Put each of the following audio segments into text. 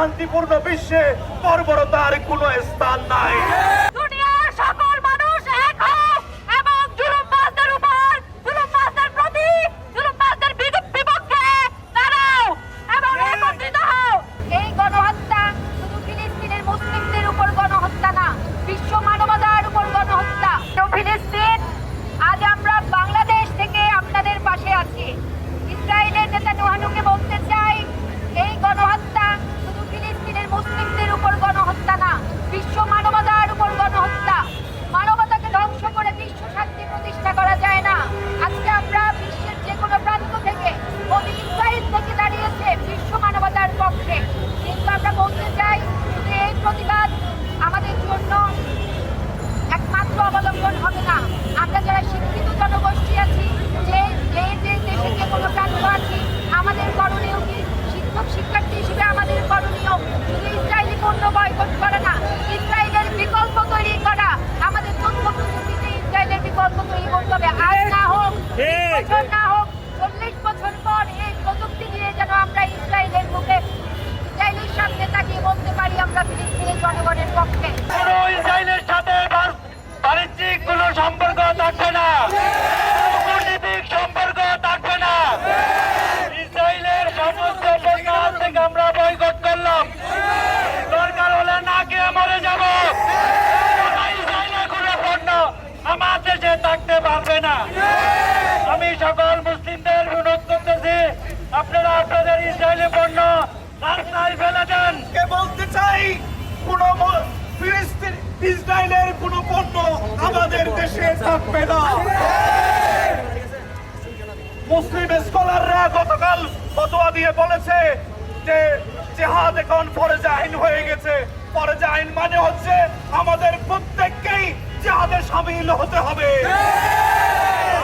শান্তিপূর্ণ বিশ্বে বর্বরতার কোনো স্থান নাই দুনিয়ার সকল মানুষ এক হোক এবং জুলুমবাজদের উপর জুলুমবাজদের প্রতি জুলুমবাজদের বিরু- বিপক্ষে দাঁড়াও এবং একত্রিত হও এই গণহত্যা শুধু ফিলিস্তিনের মুসলিমদের উপর গণহত্যা না বিশ্ব মানবতার উপর গণহত্যা তো ফিলিস্তিন আজ আমরা বাংলাদেশ থেকে আপনাদের পাশে আছি ইসরায়েলের নেতা নোহানুকে বলতে চাই এই গণহত্যা শুধু ফিলিস্তিনের মুসলিমদের উপর গণহত্যা না বিশ্ব মানবতার উপর গণহত্যা মানবতাকে ধ্বংস করে বিশ্ব শান্তি প্রতিষ্ঠা করা যায় না আজকে আমরা বিশ্বের যে কোনো প্রান্ত থেকে মোদী ইসরায়েল থেকে দাঁড়িয়েছে বিশ্ব মানবতার পক্ষে কিন্তু আমরা বলতে চাই যে এই প্রতিবাদ আমাদের জন্য একমাত্র অবলম্বন হবে না আমরা যারা শিক্ষিত জনগোষ্ঠী আছি যে যে যে দেশে যে কোনো প্রান্ত আছি আমাদের করণীয় কি শিক্ষক শিক্ষার্থী হিসেবে আমাদের করণীয় শুধু ইসরায়েলি পণ্য বয়কট করা না ইসরায়েলের বিকল্প তৈরি করা আমাদের তথ্য প্রযুক্তিতে ইসরায়েলের বিকল্প তৈরি করতে হবে আর না হোক বিশ বছর না হোক চল্লিশ বছর পর এই প্রযুক্তি দিয়ে যেন আমরা ইসরায়েলের মুখে ইসরায়েলের সামনে তাকিয়ে বলতে পারি আমরা ফিলিস্তিনের জনগণের পক্ষে কোনো ইসরায়েলের সাথে বা- বাণিজ্যিক কোনো সম্পর্ক থাকবে না কূটনীতিক সম্পর্ক থাকবে না ইসরায়েলের সমস্ত পণ্য আজ থেকে আমরা বয়কট করলাম দরকার হলে না গিয়ে মরে যাব ইসরায়েলের কোনো পণ্য আমার থাকতে পারবে না। আমি সকল মুসলিমদের অনুরোধ করতেছি, আপনারা আপনাদের ইসরায়েলি পণ্য রাস্তায় ফেলে দেন। বলতে চাই, কোন ইসরায়েলের কোন পণ্য আমাদের দেশে থাকবে না। মুসলিম স্কলাররা গতকাল ফতোয়া দিয়ে বলেছে যে জেহাদ এখন ফরজ আইন হয়ে গেছে। ফরজ আইন মানে হচ্ছে আমাদের প্রত্যেককেই জেহাদে সামিল হতে হবে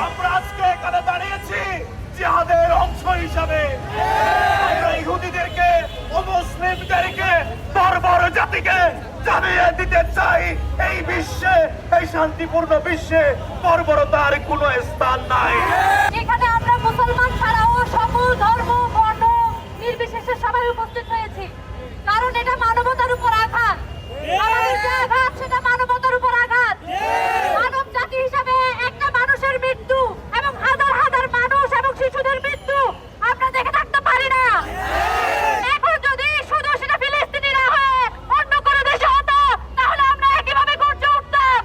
আমরা আজকে এখানে দাঁড়িয়েছি জিহাদের অংশ হিসাবে আমরা ইহুদিদেরকে ও মুসলিমদেরকে বর্বর জাতিকে জানিয়ে দিতে চাই, এই বিশ্বে, এই শান্তিপূর্ণ বিশ্বে বর্বরতার কোনো স্থান নাই। এখানে আমরা মুসলমান ছাড়াও সকল ধর্ম, বর্ণ, নির্বিশেষে সবাই উপস্থিত হয়েছি। কারণ এটা মানবতার উপর আঘাত আমাদের যে আঘাত সেটা মানবতার উপর আঘাত মানব জাতি হিসাবে একটা মানুষের মৃত্যু এবং হাজার হাজার মানুষ এবং শিশুদের মৃত্যু আমরা দেখে থাকতে পারি না এখন যদি শুধু সেটা ফিলিস্তিনিরা হয়ে অন্য কোনো দেশে হতো তাহলে আমরা একইভাবে গর্জে উঠতাম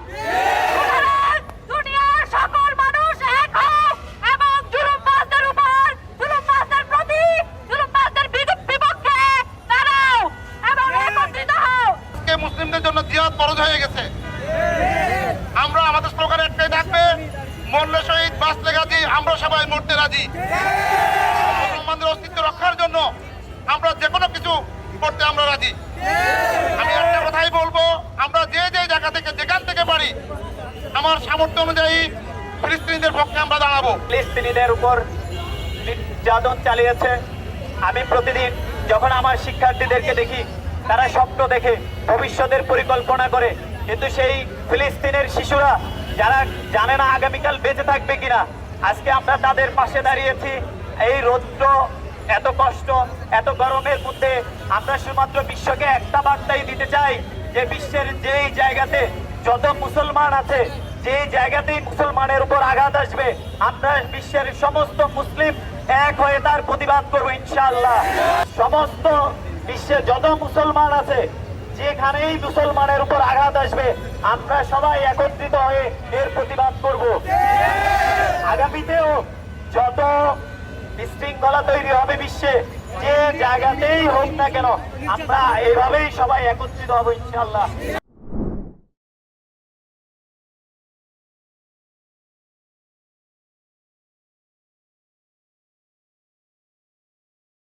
সুতরাং দুনিয়ার সকল মানুষ এক হোক এবং জুলুমবাজদের উপর জুলুমবাজদের প্রতি জুলুমবাজদের বিরু- বিপক্ষে দাঁড়াও এবং একত্রিত হও আজকে মুসলিমদের জন্য জিহাদ ফরজ হয়ে গেছে। আমরা আমাদের স্লোগান একটাই থাকবে, মরলে শহীদ, বাঁচলে গাজী, আমরা সবাই মরতে রাজি। মুসলমানদের অস্তিত্ব রক্ষার জন্য আমরা যে কোনো কিছু করতে আমরা রাজি। আমি একটা কথাই বলব, আমরা যে যে জায়গা থেকে, যেখান থেকে পারি, আমার সামর্থ্য অনুযায়ী ফিলিস্তিনিদের পক্ষে আমরা দাঁড়াবো। ফিলিস্তিনিদের উপর নির্যাতন চালিয়েছে। আমি প্রতিদিন যখন আমার শিক্ষার্থীদেরকে দেখি তারা স্বপ্ন দেখে ভবিষ্যতের পরিকল্পনা করে। কিন্তু সেই ফিলিস্তিনের শিশুরা যারা জানে না আগামীকাল বেঁচে থাকবে কিনা, আজকে আমরা তাদের পাশে দাঁড়িয়েছি। এই রৌদ্র, এত কষ্ট, এত গরমের মধ্যে আমরা শুধুমাত্র বিশ্বকে একটা বার্তাই দিতে চাই যে বিশ্বের যেই জায়গাতে যত মুসলমান আছে যে জায়গাতেই মুসলমানের উপর আঘাত আসবে, আমরা বিশ্বের সমস্ত মুসলিম এক হয়ে তার প্রতিবাদ করব ইনশাআল্লাহ। সমস্ত বিশ্বে যত মুসলমান আছে, যেখানেই মুসলমানের উপর আঘাত আসবে, আমরা সবাই একত্রিত হয়ে এর প্রতিবাদ করব। আগামীতেও যত বিশৃঙ্খলা তৈরি হবে বিশ্বে, যে জায়গাতেই হোক না কেন, আমরা এভাবেই সবাই একত্রিত হব ইনশাআল্লাহ।